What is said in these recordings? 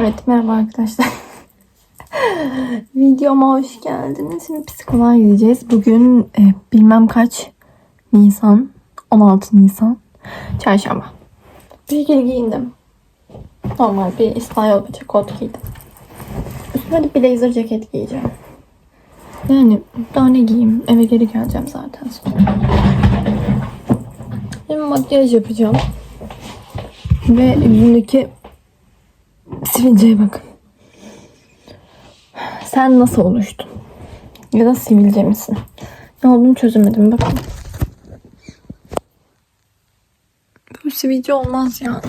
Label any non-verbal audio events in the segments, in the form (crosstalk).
Evet merhaba arkadaşlar. (laughs) Videoma hoş geldiniz. Şimdi psikoloğa gideceğiz. Bugün e, bilmem kaç Nisan. 16 Nisan. Çarşamba. Bir şekilde giyindim. Normal bir İspanyol paça kot giydim. Üstüme de blazer ceket giyeceğim. Yani daha ne giyeyim? Eve geri geleceğim zaten. Şimdi makyaj yapacağım. Ve yüzümdeki sivilceye bakın. Sen nasıl oluştun? Ya da sivilce misin? Ne olduğunu çözemedim bakın. Bu sivilce olmaz yani.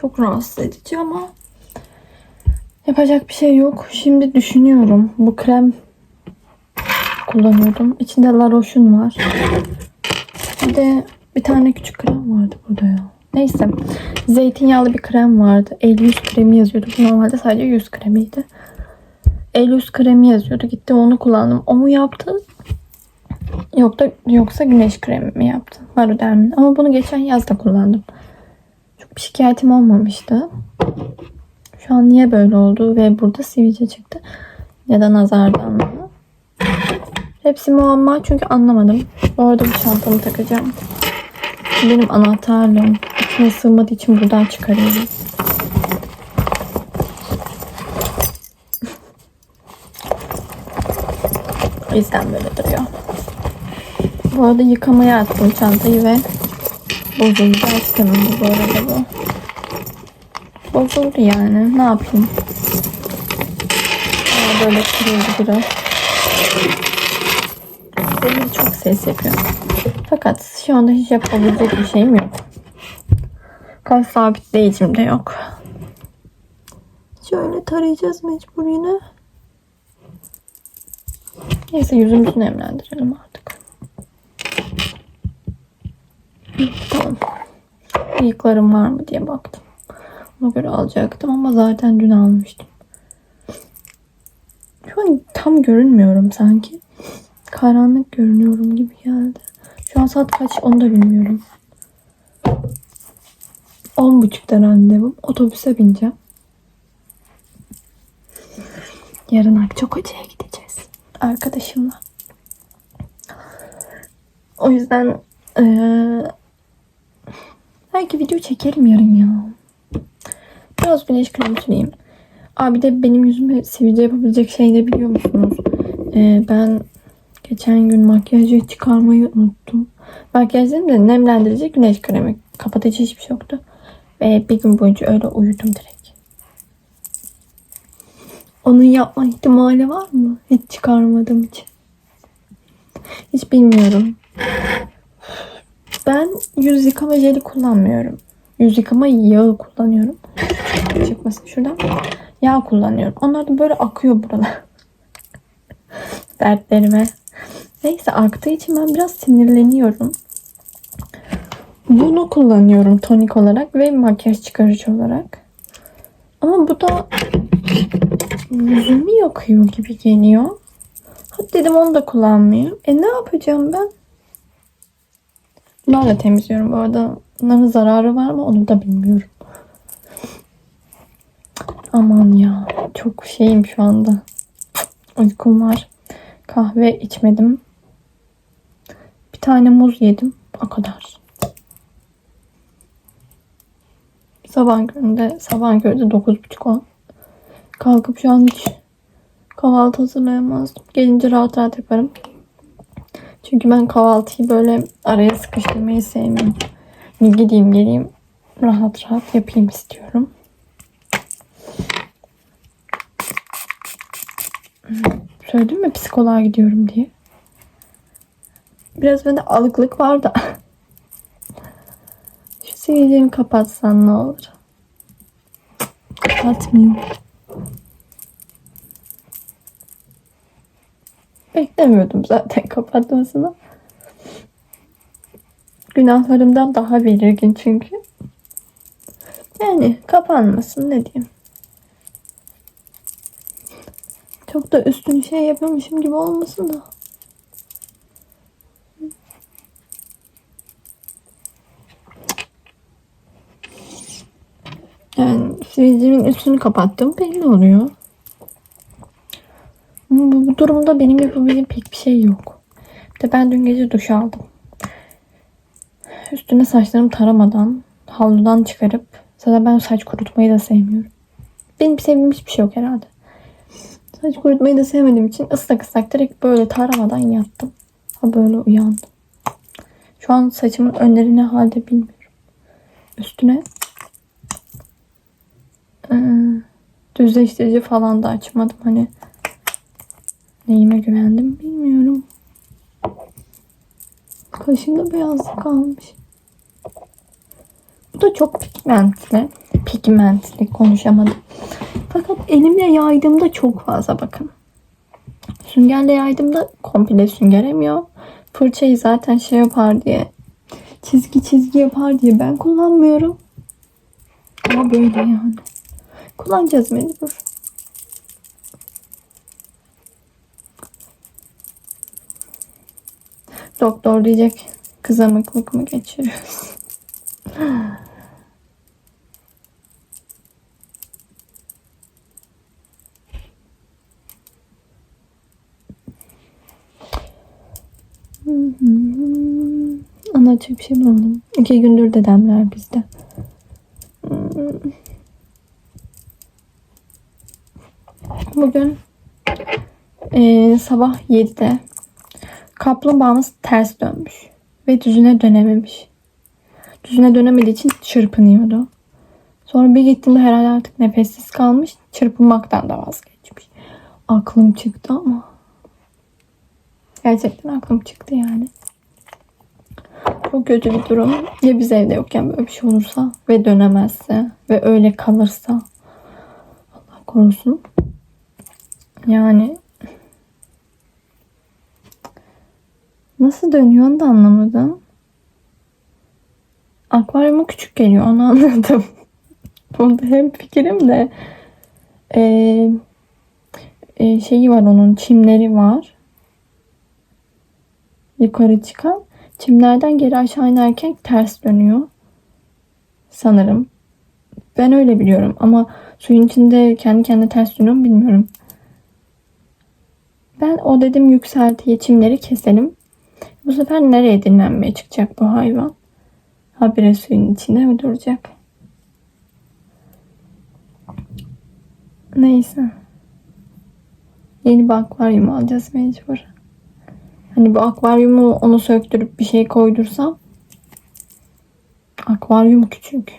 Çok rahatsız edici ama yapacak bir şey yok. Şimdi düşünüyorum. Bu krem kullanıyordum. İçinde La Roche'un var. Bir de bir tane küçük krem vardı burada ya. Neyse. Zeytinyağlı bir krem vardı. El yüz kremi yazıyordu. Normalde sadece yüz kremiydi. El yüz kremi yazıyordu. Gitti onu kullandım. O mu yaptı? Yok da yoksa güneş kremi mi yaptı? Varodermin. Ama bunu geçen yaz da kullandım. Çok bir şikayetim olmamıştı. Şu an niye böyle oldu ve burada sivilce çıktı? Ya da nazardan mı? Hepsi muamma çünkü anlamadım. Bu arada bu çantamı takacağım. Benim anahtarlığım içine sığmadığı için buradan çıkarıyorum. O yüzden böyle duruyor. Bu arada yıkamaya attım çantayı ve bozuldu. İstemem bu arada bu. Bozuldu yani. Ne yapayım? Aa, böyle kırıldı biraz. Benim çok ses yapıyor. Fakat şu anda hiç yapabilecek bir şeyim yok. Kaç sabitleyicim de yok. Şöyle tarayacağız mecbur yine. Neyse yüzümüzü nemlendirelim artık. Tamam. Bıyıklarım var mı diye baktım. Ona göre alacaktım ama zaten dün almıştım. Şu an tam görünmüyorum sanki. Karanlık görünüyorum gibi geldi. Şu an saat kaç onu da bilmiyorum. 10.30'da randevum. Otobüse bineceğim. Yarın Akçakoca'ya gideceğiz. Arkadaşımla. O yüzden eee, belki video çekerim yarın ya. Biraz güneş kremi süreyim. Abi de benim yüzüme sivilce yapabilecek şey ne biliyor musunuz? Eee, ben geçen gün makyajı çıkarmayı unuttum. Makyaj dedim de nemlendirici güneş kremi. Kapatıcı hiçbir şey yoktu. Ve bir gün boyunca öyle uyudum direkt. Onun yapma ihtimali var mı? Hiç çıkarmadığım için. Hiç bilmiyorum. Ben yüz yıkama jeli kullanmıyorum. Yüz yıkama yağı kullanıyorum. Çıkmasın şuradan. Yağ kullanıyorum. Onlar da böyle akıyor burada. (laughs) Dertlerime. Neyse aktığı için ben biraz sinirleniyorum. Bunu kullanıyorum tonik olarak ve makyaj çıkarıcı olarak. Ama bu da yüzümü yakıyor gibi geliyor. Hadi dedim onu da kullanmayayım. E ne yapacağım ben? Bunları da temizliyorum bu arada. Bunların zararı var mı onu da bilmiyorum. Aman ya. Çok şeyim şu anda. Uykum var. Kahve içmedim. Bir tane muz yedim. O kadar. Sabah köründe, sabah köründe 9.30 on. Kalkıp şu an hiç kahvaltı hazırlayamazdım. Gelince rahat rahat yaparım. Çünkü ben kahvaltıyı böyle araya sıkıştırmayı sevmiyorum. Gideyim geleyim rahat rahat yapayım istiyorum. Söyledim mi psikoloğa gidiyorum diye. Biraz bende alıklık var da. (laughs) Sivilcemi kapatsan ne olur? Kapatmıyor. Beklemiyordum zaten kapatmasını. Günahlarımdan daha belirgin çünkü. Yani kapanmasın ne diyeyim. Çok da üstün şey yapıyormuşum gibi olmasın da. Yani sivilcemin üstünü kapattım. Belli oluyor. Bu, bu durumda benim yapabileceğim pek bir şey yok. De ben dün gece duş aldım. Üstüne saçlarımı taramadan, havludan çıkarıp zaten ben saç kurutmayı da sevmiyorum. Benim sevdiğim hiçbir şey yok herhalde. Saç kurutmayı da sevmediğim için ıslak ıslak direkt böyle taramadan yattım. Ha böyle uyandım. Şu an saçımın önleri ne halde bilmiyorum. Üstüne düzleştirici falan da açmadım. Hani neyime güvendim bilmiyorum. Kaşımda beyazlık kalmış. Bu da çok pigmentli. Pigmentli konuşamadım. Fakat elimle yaydığımda çok fazla bakın. Süngerle yaydığımda komple sünger emiyor. Fırçayı zaten şey yapar diye çizgi çizgi yapar diye ben kullanmıyorum. Ama böyle yani. Kullanacağız mecbur. Doktor diyecek kızamıklık mı (laughs) hı. Anlatacak bir şey bulamadım. İki gündür dedemler bizde. Bugün eee, sabah 7'de kaplumbağamız ters dönmüş ve düzüne dönememiş. Düzüne dönemediği için çırpınıyordu. Sonra bir gittiğimde herhalde artık nefessiz kalmış. Çırpınmaktan da vazgeçmiş. Aklım çıktı ama. Gerçekten aklım çıktı yani. Çok kötü bir durum. Ya biz evde yokken böyle bir şey olursa ve dönemezse ve öyle kalırsa Allah korusun. Yani nasıl dönüyor onu da anlamadım. Akvaryuma küçük geliyor onu (laughs) anladım. Bunda hem fikrim de eee, eee, şeyi var onun çimleri var. Yukarı çıkan. Çimlerden geri aşağı inerken ters dönüyor. Sanırım. Ben öyle biliyorum ama suyun içinde kendi kendine ters dönüyor mu bilmiyorum. Ben o dedim yükseltiye çimleri keselim. Bu sefer nereye dinlenmeye çıkacak bu hayvan? Habire suyun içinde mi duracak? Neyse. Yeni bir akvaryum alacağız mecbur. Hani bu akvaryumu onu söktürüp bir şey koydursam. Akvaryum küçük.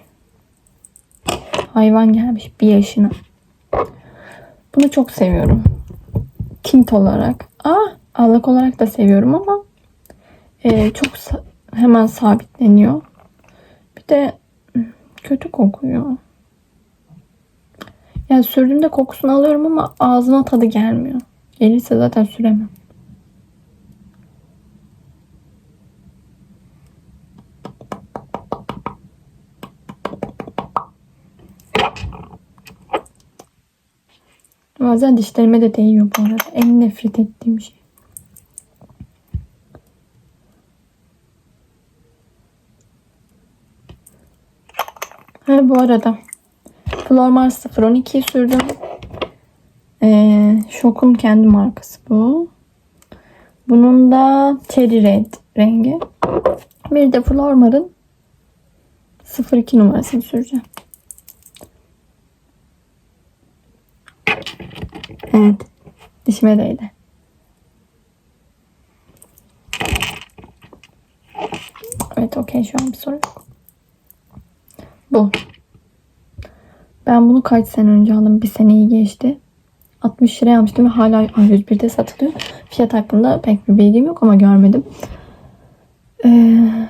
Hayvan gelmiş bir yaşına. Bunu çok seviyorum. Tint olarak. Aa, allık olarak da seviyorum ama e, çok sa- hemen sabitleniyor. Bir de hmm, kötü kokuyor. Yani sürdüğümde kokusunu alıyorum ama ağzıma tadı gelmiyor. Gelirse zaten süremem. Bazen dişlerime de değiyor bu arada. En nefret ettiğim şey. Ha bu arada Flormar 012'yi sürdüm. Ee, Şok'un kendi markası bu. Bunun da Cherry Red rengi. Bir de Flormar'ın 02 numarasını süreceğim. Evet. Dişime değdi. Evet okey şu an bir sorun yok. Bu. Ben bunu kaç sene önce aldım. Bir seneyi geçti. 60 liraya almıştım ve hala A101'de satılıyor. Fiyat hakkında pek bir bilgim yok ama görmedim. Ee,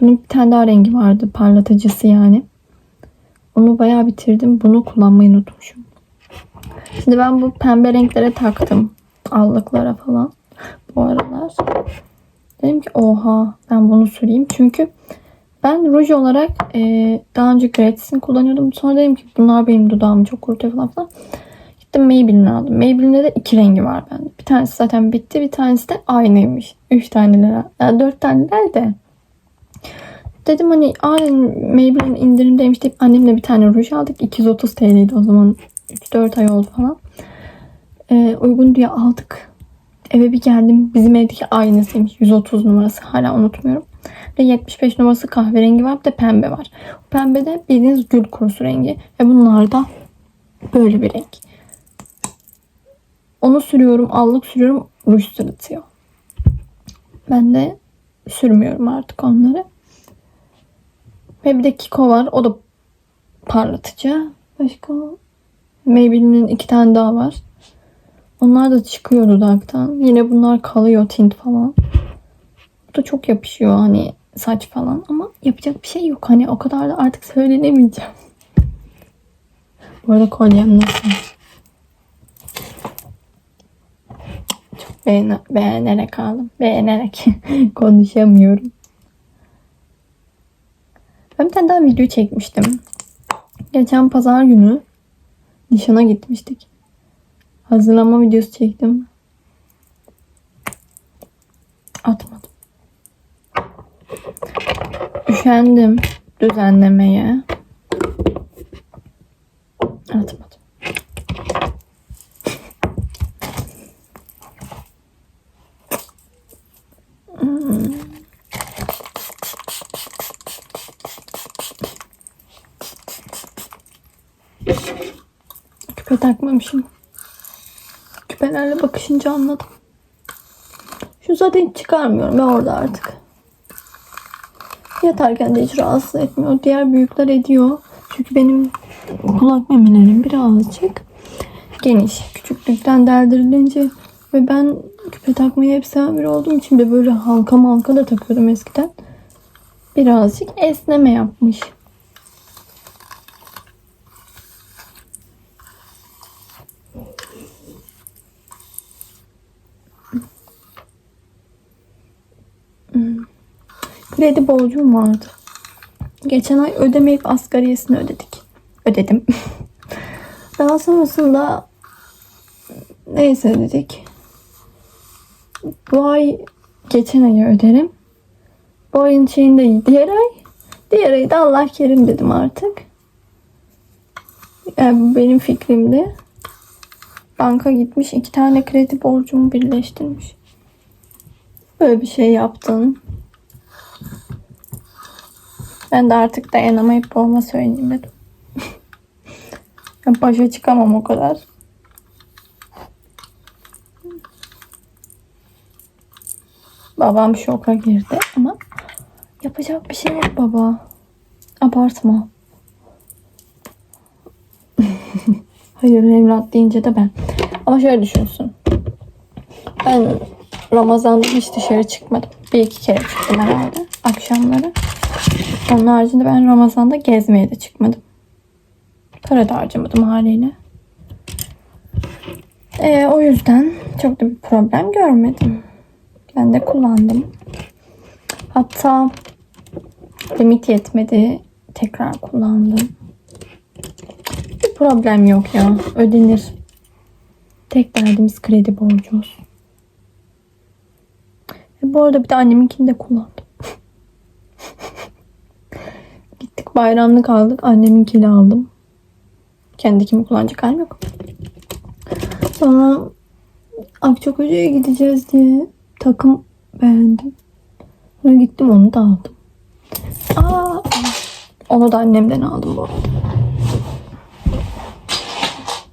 bunun bir tane daha rengi vardı. Parlatıcısı yani. Onu bayağı bitirdim. Bunu kullanmayı unutmuşum. Şimdi ben bu pembe renklere taktım. Allıklara falan. Bu aralar. Dedim ki oha ben bunu süreyim. Çünkü ben ruj olarak e, daha önce Gratis'in kullanıyordum. Sonra dedim ki bunlar benim dudağımı çok kurutuyor falan filan. Gittim Maybelline aldım. Maybelline'de de iki rengi var bende. Bir tanesi zaten bitti. Bir tanesi de aynıymış. Üç taneler. Yani dört taneler de. Dedim hani aa Maybelline indirimdeymiş deyip annemle bir tane ruj aldık. 230 TL'ydi o zaman. 3-4 ay oldu falan. Ee, uygun diye aldık. Eve bir geldim. Bizim evdeki aynısıymış. 130 numarası. Hala unutmuyorum. Ve 75 numarası kahverengi var. Bir de pembe var. Pembe de bildiğiniz gül kurusu rengi. Ve bunlar da böyle bir renk. Onu sürüyorum. Allık sürüyorum. Ruj sırıtıyor. Ben de sürmüyorum artık onları. Ve bir de Kiko var. O da parlatıcı. Başka Maybelline'in iki tane daha var. Onlar da çıkıyor dudaktan. Yine bunlar kalıyor tint falan. Bu da çok yapışıyor hani saç falan ama yapacak bir şey yok. Hani o kadar da artık söylenemeyeceğim. Bu arada kolyem nasıl? Çok beğen beğenerek aldım. Beğenerek (laughs) konuşamıyorum. Ben bir tane daha video çekmiştim. Geçen pazar günü nişana gitmiştik. Hazırlama videosu çektim. Atmadım. Üşendim düzenlemeye. Atmadım. Hmm. Küpe takmamışım. Küpelerle bakışınca anladım. Şu zaten hiç çıkarmıyorum ya orada artık. Yatarken de hiç rahatsız etmiyor. Diğer büyükler ediyor. Çünkü benim kulak memelerim birazcık geniş. Küçüklükten derdirilince ve ben küpe takmayı hep seven biri olduğum için de böyle halka malka da takıyordum eskiden. Birazcık esneme yapmış. Kredi borcum vardı. Geçen ay ödemeyip asgariyesini ödedik. Ödedim. (laughs) Daha sonrasında neyse dedik. Bu ay geçen ayı öderim. Bu ayın şeyinde diğer ay. Diğer ayı da Allah kerim dedim artık. Yani bu benim fikrimdi. Banka gitmiş iki tane kredi borcumu birleştirmiş. Böyle bir şey yaptın. Ben de artık dayanamayıp babama söyleyeyim dedim. başa çıkamam o kadar. Babam şoka girdi ama yapacak bir şey yok baba. Abartma. (laughs) Hayır evlat deyince de ben. Ama şöyle düşünsün. Ben Ramazan'da hiç dışarı çıkmadım. Bir iki kere çıktım herhalde. Akşamları. Onun haricinde ben Ramazan'da gezmeye de çıkmadım. Para da harcamadım haliyle. Ee, o yüzden çok da bir problem görmedim. Ben de kullandım. Hatta limit yetmedi. Tekrar kullandım. Bir problem yok ya. Ödenir. Tek derdimiz kredi borcu olsun. E, bu arada bir de anneminkini de kullandım. Gittik bayramlık aldık. Anneminkini aldım. Kendi kimi kullanacak halim yok. Sonra Akçakoca'ya gideceğiz diye takım beğendim. Sonra gittim onu da aldım. Aa, onu da annemden aldım bu arada.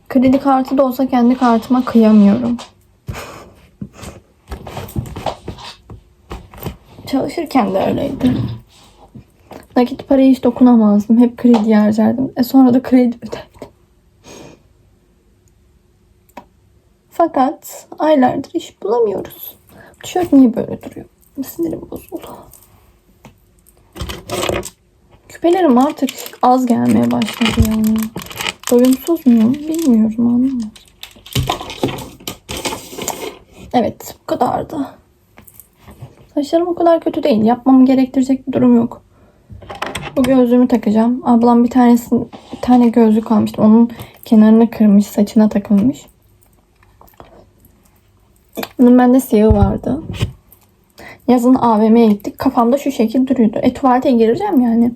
Kredi kartı da olsa kendi kartıma kıyamıyorum. Çalışırken de öyleydi. Nakit paraya hiç dokunamazdım. Hep kredi harcardım. E sonra da kredi öderdim. Fakat aylardır iş bulamıyoruz. Tişört niye böyle duruyor? Sinirim bozuldu. Küpelerim artık az gelmeye başladı ya. Doyumsuz mu? Bilmiyorum anlamadım. Evet bu kadardı. Saçlarım o kadar kötü değil. Yapmamı gerektirecek bir durum yok. Bu gözlüğümü takacağım. Ablam bir tanesi bir tane gözlük almıştı. Onun kenarını kırmış, saçına takılmış. Bunun bende siyahı vardı. Yazın AVM'ye gittik. Kafamda şu şekil duruyordu. E tuvalete gireceğim yani.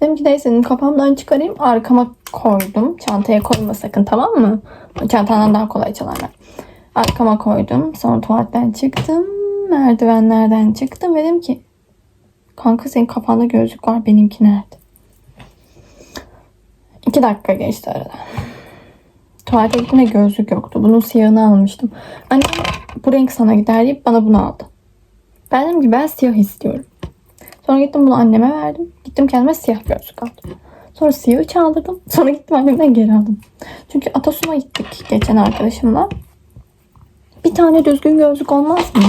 Dedim ki neyse kafamdan çıkarayım arkama koydum. Çantaya koyma sakın tamam mı? Çantandan daha kolay çalarlar. Arkama koydum. Sonra tuvaletten çıktım. Merdivenlerden çıktım. Dedim ki kanka senin kafanda gözlük var benimki nerede? İki dakika geçti arada. Tuvalete gittim gözlük yoktu. Bunun siyahını almıştım. Annem bu renk sana gider deyip bana bunu aldı. Ben dedim ki ben siyah istiyorum. Sonra gittim bunu anneme verdim. Gittim kendime siyah gözlük aldım. Sonra siyahı çaldırdım. (laughs) Sonra gittim annemden geri aldım. Çünkü Atasun'a gittik geçen arkadaşımla. Bir tane düzgün gözlük olmaz mı?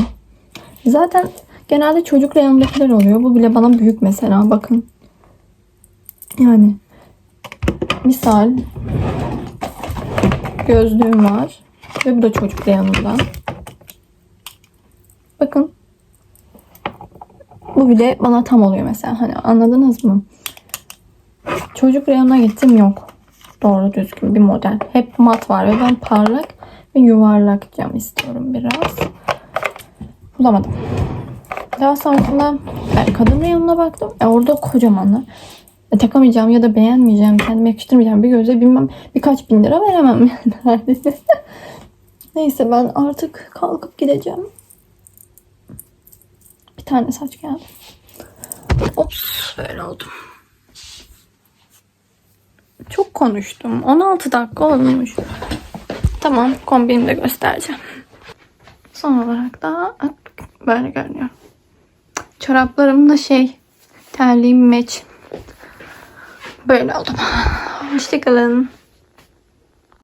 Zaten genelde çocuk reyondakiler oluyor. Bu bile bana büyük mesela bakın. Yani misal gözlüğüm var. Ve bu da çocuk reyonundan. Bakın. Bu bile bana tam oluyor mesela. Hani anladınız mı? Çocuk reyonuna gittim yok. Doğru düzgün bir model. Hep mat var ve ben parlak ve yuvarlak cam istiyorum biraz. Bulamadım. Daha sonrasında ben kadın reyonuna baktım. E orada kocamanlar. E, takamayacağım ya da beğenmeyeceğim, kendime yakıştırmayacağım bir göze bilmem birkaç bin lira veremem yani. (laughs) Neyse ben artık kalkıp gideceğim. Bir tane saç geldi. Ops böyle oldum. Çok konuştum. 16 dakika olmuş. Tamam kombinimi de göstereceğim. Son olarak da böyle görünüyor. Çoraplarım da şey terliğim meç. Böyle oldum. Hoşçakalın.